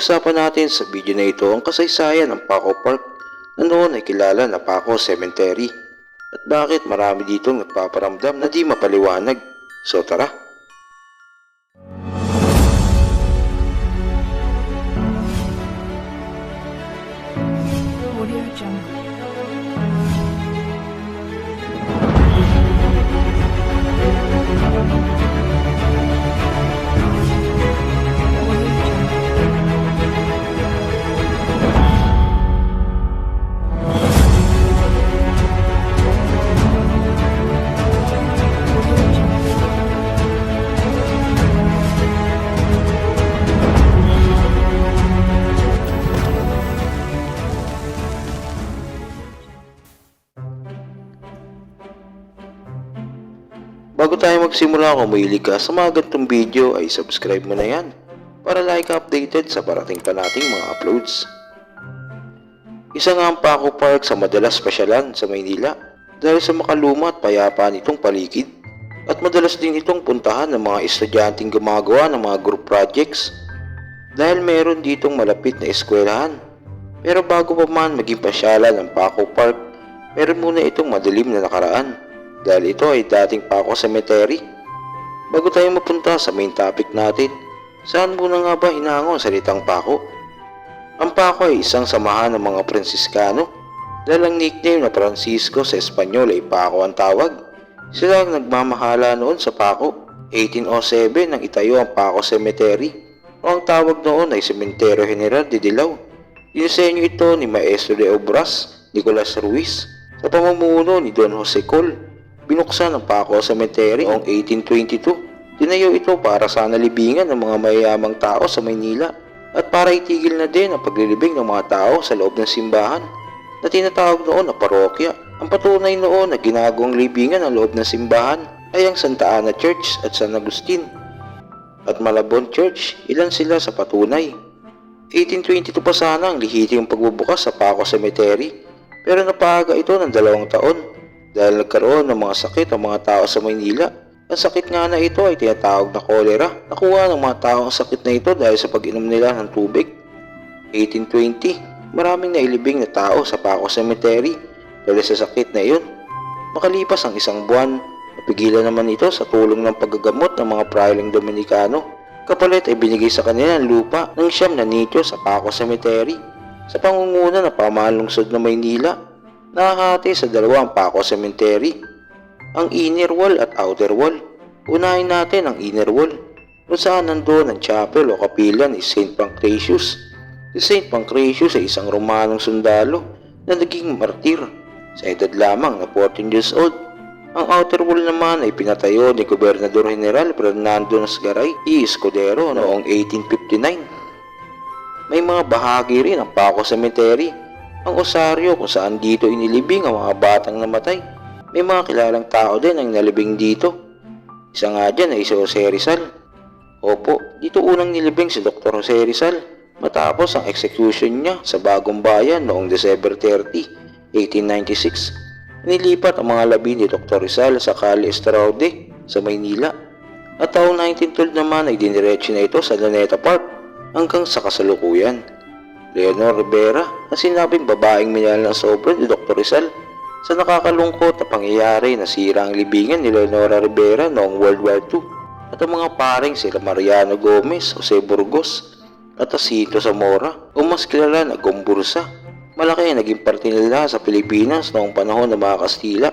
Pag-uusapan natin sa video na ito ang kasaysayan ng Paco Park na noon ay kilala na Paco Cemetery at bakit marami ditong nagpaparamdam na di mapaliwanag. So tara! Bago tayo magsimula kung mahilig ka sa mga gantong video ay subscribe mo na yan para like updated sa parating pa nating mga uploads. Isa nga ang Paco Park sa madalas pasyalan sa Maynila dahil sa makaluma at payapa nitong paligid at madalas din itong puntahan ng mga estudyanteng gumagawa ng mga group projects dahil meron ditong malapit na eskwelahan. Pero bago pa man maging pasyalan ng Paco Park, meron muna itong madilim na nakaraan dahil ito ay dating Paco Cemetery. Bago tayo mapunta sa main topic natin, saan muna nga ba hinango ang salitang Paco? Ang Paco ay isang samahan ng mga Pransiskano dahil ang nickname na Francisco sa Espanyol ay Paco ang tawag. Sila ang nagmamahala noon sa Paco. 1807 nang itayo ang Paco Cemetery o ang tawag noon ay Cementerio General de Dilao. Dinisenyo ito ni Maestro de Obras, Nicolas Ruiz, sa pamumuno ni Don Jose Col. Binuksan ang Paco Cemetery noong 1822. Tinayo ito para sa nalibingan ng mga mayayamang tao sa Maynila at para itigil na din ang paglilibing ng mga tao sa loob ng simbahan na tinatawag noon na parokya. Ang patunay noon na ginagawang libingan ng loob ng simbahan ay ang Santa Ana Church at San Agustin at Malabon Church, ilan sila sa patunay. 1822 pa sana ang lihiting pagbubukas sa Paco Cemetery pero napaga ito ng dalawang taon dahil nagkaroon ng mga sakit ang mga tao sa Maynila. Ang sakit nga na ito ay tinatawag na kolera. Nakuha ng mga tao ang sakit na ito dahil sa pag-inom nila ng tubig. 1820, maraming nailibing na tao sa Paco Cemetery dahil sa sakit na iyon. Makalipas ang isang buwan, napigilan naman ito sa tulong ng paggagamot ng mga prahiling Dominikano. Kapalit ay binigay sa kanila ang lupa ng siyam na nicho sa Paco Cemetery sa pangunguna ng pamahalang lungsod ng Maynila. Nakahati sa dalawa ang Paco Cemetery, ang inner wall at outer wall. Unahin natin ang inner wall, kung saan nandoon ang chapel o kapila ni St. Pancratius. Si St. Pancratius ay isang Romanong sundalo na naging martir sa edad lamang na 14 years old. Ang outer wall naman ay pinatayo ni Gobernador General Fernando Nasgaray y Escudero noong 1859. May mga bahagi rin ang Paco Cemetery, ang osaryo kung saan dito inilibing ang mga batang namatay. May mga kilalang tao din ang nalibing dito. Isa nga dyan ay si Jose Rizal. Opo, dito unang nilibing si Dr. Jose Rizal matapos ang execution niya sa Bagong Bayan noong December 30, 1896. Nilipat ang mga labi ni Dr. Rizal sa Calle Estraude sa Maynila. At taong 1912 naman ay diniretso na ito sa Luneta Park hanggang sa kasalukuyan. Leonor Rivera na sinabing babaeng minahal ng sobra ni Dr. Rizal sa nakakalungkot na pangyayari na sira ang libingan ni Leonora Rivera noong World War II at ang mga paring sila Mariano Gomez, Jose Burgos at Jacinto Zamora o mas kilala na Gombursa. Malaki ang naging parte nila sa Pilipinas noong panahon ng mga Kastila.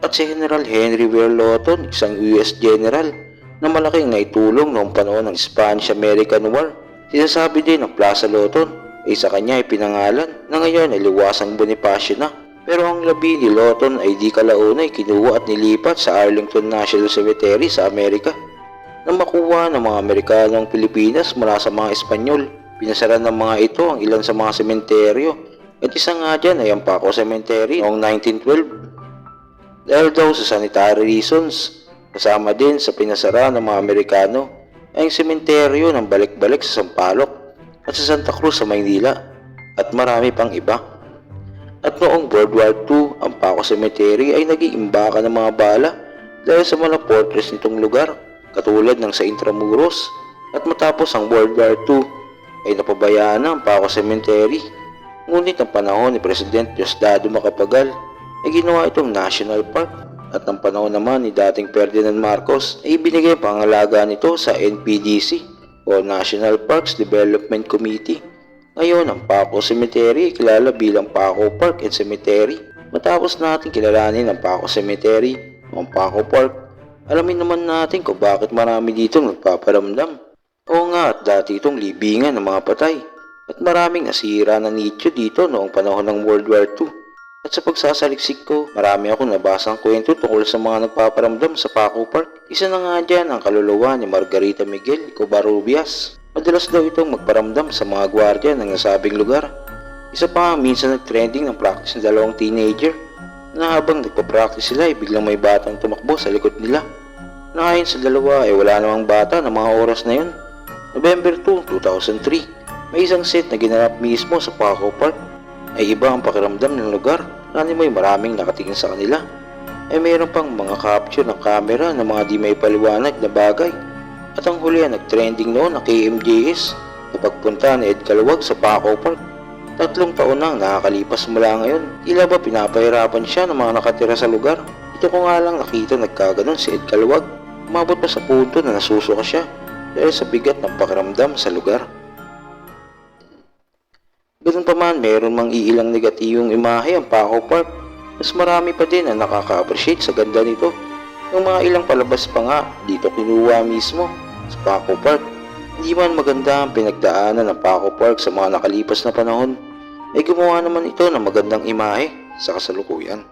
At si General Henry Ware Lawton, isang US General na malaking naitulong noong panahon ng Spanish-American War. Sinasabi din ng Plaza Lawton ay sa kanya ay pinangalan na ngayon ay liwasang Bonifacio na. Pero ang labi ni Lawton ay di kalauna ay kinuha at nilipat sa Arlington National Cemetery sa Amerika na makuha ng mga Amerikano ang Pilipinas mula sa mga Espanyol. Pinasara ng mga ito ang ilan sa mga sementeryo at isa nga dyan ay ang Paco Cemetery noong 1912. Dahil daw sa sanitary reasons, kasama din sa pinasara ng mga Amerikano ay ang sementeryo ng balik-balik sa Sampaloc at sa Santa Cruz sa Maynila at marami pang iba. At noong World War II, ang Paco Cemetery ay naging imbaka ng mga bala dahil sa mga fortress nitong lugar, katulad ng sa Intramuros. At matapos ang World War II, ay napabayaan na ang Paco Cemetery. Ngunit ang panahon ni President Diosdado Macapagal ay ginawa itong National Park at ang panahon naman ni dating Ferdinand Marcos ay ibinigay ang pangalaga nito sa NPDC o National Parks Development Committee. Ngayon, ang Paco Cemetery ay kilala bilang Paco Park and Cemetery. Matapos natin kilalanin ang Paco Cemetery o ang Paco Park, alamin naman natin kung bakit marami dito nagpaparamdam. Oo nga at dati itong libingan ng mga patay at maraming nasira na nicho dito noong panahon ng World War II. At sa pagsasaliksik ko, marami akong nabasang kwento tungkol sa mga nagpaparamdam sa Paco Park. Isa na nga dyan ang kaluluwa ni Margarita Miguel Covarrubias. Madalas daw itong magparamdam sa mga gwardya ng nasabing lugar. Isa pa minsan nag-trending ng practice ng dalawang teenager na habang nagpa-practice sila ay biglang may batang tumakbo sa likod nila. Nakayon sa dalawa ay wala namang bata ng mga oras na yun. November 2, 2003, may isang set na ginanap mismo sa Paco Park. Ay iba ang pakiramdam ng lugar. Nani mo'y maraming nakatingin sa kanila. Ay mayroon pang mga capture ng camera ng mga di may paliwanag na bagay. At ang huli ang nag-trending noon na KMJS na pagpunta ni Ed Kaluwag sa Paco Park. Tatlong taon na ang nakakalipas mula ngayon. Tila ba pinapahirapan siya ng mga nakatira sa lugar? Ito ko nga lang nakita nagkaganon si Ed Kaluwag. Umabot pa sa punto na nasusuka siya dahil sa bigat ng pakiramdam sa lugar. Ganun pa man, meron mang iilang negatibong imahe ang Paco Park. Mas marami pa din ang nakaka-appreciate sa ganda nito. Yung mga ilang palabas pa nga, dito kinuha mismo sa Paco Park. Hindi man maganda ang pinagdaanan ng Paco Park sa mga nakalipas na panahon, ay gumawa naman ito ng magandang imahe sa kasalukuyan.